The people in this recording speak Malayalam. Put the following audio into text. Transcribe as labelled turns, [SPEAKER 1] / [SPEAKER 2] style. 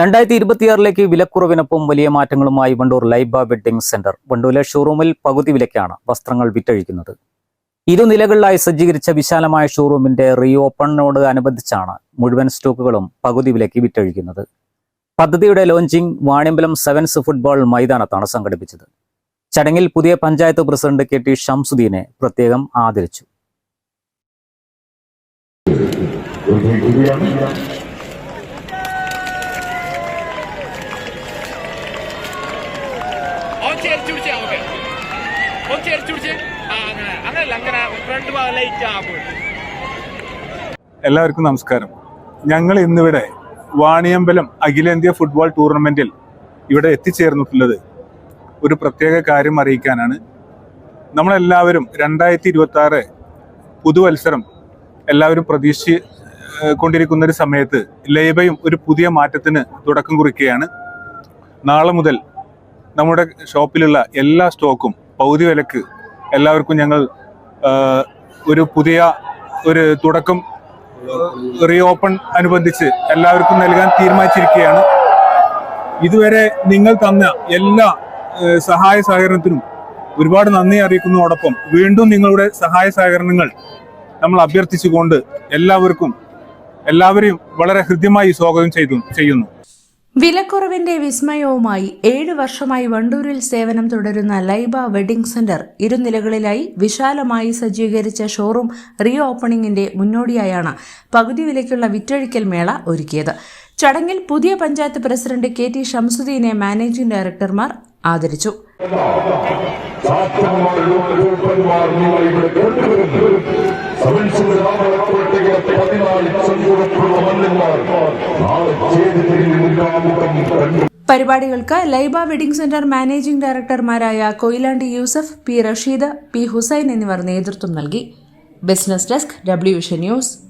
[SPEAKER 1] രണ്ടായിരത്തി ഇരുപത്തിയാറിലേക്ക് വിലക്കുറവിനൊപ്പം വലിയ മാറ്റങ്ങളുമായി വണ്ടൂർ ലൈബ വെഡ്ഡിംഗ് സെന്റർ വണ്ടൂരിലെ ഷോറൂമിൽ പകുതി വിലയ്ക്കാണ് വസ്ത്രങ്ങൾ വിറ്റഴിക്കുന്നത്. ഇരുനിലകളിലായി സജ്ജീകരിച്ച വിശാലമായ ഷോറൂമിന്റെ റീ ഓപ്പണിനോട് അനുബന്ധിച്ചാണ് മുഴുവൻ സ്റ്റോക്കുകളും പകുതി വിലയ്ക്ക് വിറ്റഴിക്കുന്നത്. പദ്ധതിയുടെ ലോഞ്ചിംഗ് വാണിയമ്പലം സെവൻസ് ഫുട്ബോൾ മൈതാനത്താണ് സംഘടിപ്പിച്ചത്. ചടങ്ങിൽ പുതിയ പഞ്ചായത്ത് പ്രസിഡന്റ് കെ ടി ഷംസുദ്ദീനെ പ്രത്യേകം ആദരിച്ചു.
[SPEAKER 2] അവൻ ചേരിച്ചു പിടിച്ചേ. അങ്ങനെ അങ്ങനല്ല അങ്ങനെ ഫ്രണ്ട് ലൈറ്റ്
[SPEAKER 3] എല്ലാവർക്കും നമസ്കാരം. ഞങ്ങൾ ഇന്നിവിടെ വാണിയമ്പലം അഖിലേന്ത്യാ ഫുട്ബോൾ ടൂർണമെന്റിൽ ഇവിടെ എത്തിച്ചേർന്നിട്ടുള്ളത് ഒരു പ്രത്യേക കാര്യം അറിയിക്കാനാണ്. നമ്മളെല്ലാവരും രണ്ടായിരത്തി ഇരുപത്തി ആറ് പുതുവത്സരം എല്ലാവരും പ്രതീക്ഷ കൊണ്ടിരിക്കുന്ന ഒരു സമയത്ത് ലേബയും ഒരു പുതിയ മാറ്റത്തിന് തുടക്കം കുറിക്കുകയാണ്. നാളെ മുതൽ നമ്മുടെ ഷോപ്പിലുള്ള എല്ലാ സ്റ്റോക്കും പൗതി വിലക്ക് എല്ലാവർക്കും ഞങ്ങൾ ഒരു പുതിയ ഒരു തുടക്കം റീ ഓപ്പൺ അനുബന്ധിച്ച് എല്ലാവർക്കും നൽകാൻ തീരുമാനിച്ചിരിക്കുകയാണ്. ഇതുവരെ നിങ്ങൾ തന്ന എല്ലാ സഹായ സഹകരണത്തിനും ഒരുപാട് നന്ദി അറിയിക്കുന്നതോടൊപ്പം വീണ്ടും നിങ്ങളുടെ സഹായ സഹകരണങ്ങൾ നമ്മൾ അഭ്യർത്ഥിച്ചുകൊണ്ട് എല്ലാവർക്കും എല്ലാവരെയും വളരെ ഹൃദ്യമായി സ്വാഗതം ചെയ്തു ചെയ്യുന്നു.
[SPEAKER 4] വിലക്കുറവിന്റെ വിസ്മയവുമായി ഏഴ് വർഷമായി വണ്ടൂരിൽ സേവനം തുടരുന്ന ലൈബ വെഡിംഗ് സെന്റർ ഇരുനിലകളിലായി വിശാലമായി സജ്ജീകരിച്ച ഷോറൂം റീ ഓപ്പണിംഗിന്റെ മുന്നോടിയായാണ് പകുതി വിലയ്ക്കുള്ള വിറ്റഴിക്കൽ മേള ഒരുക്കിയത്. ചടങ്ങിൽ പുതിയ പഞ്ചായത്ത് പ്രസിഡന്റ് കെ ടി ഷംസുദ്ദീനെ മാനേജിംഗ് ഡയറക്ടർമാർ ആദരിച്ചു.
[SPEAKER 5] ഇവിടെ
[SPEAKER 4] പരിപാടികൾക്ക് ലൈബ വെഡിംഗ് സെന്റർ മാനേജിംഗ് ഡയറക്ടർമാരായ കൊയിലാണ്ടി യൂസഫ് പി റഷീദ് പി ഹുസൈൻ എന്നിവർ നേതൃത്വം നൽകി. Business desk W news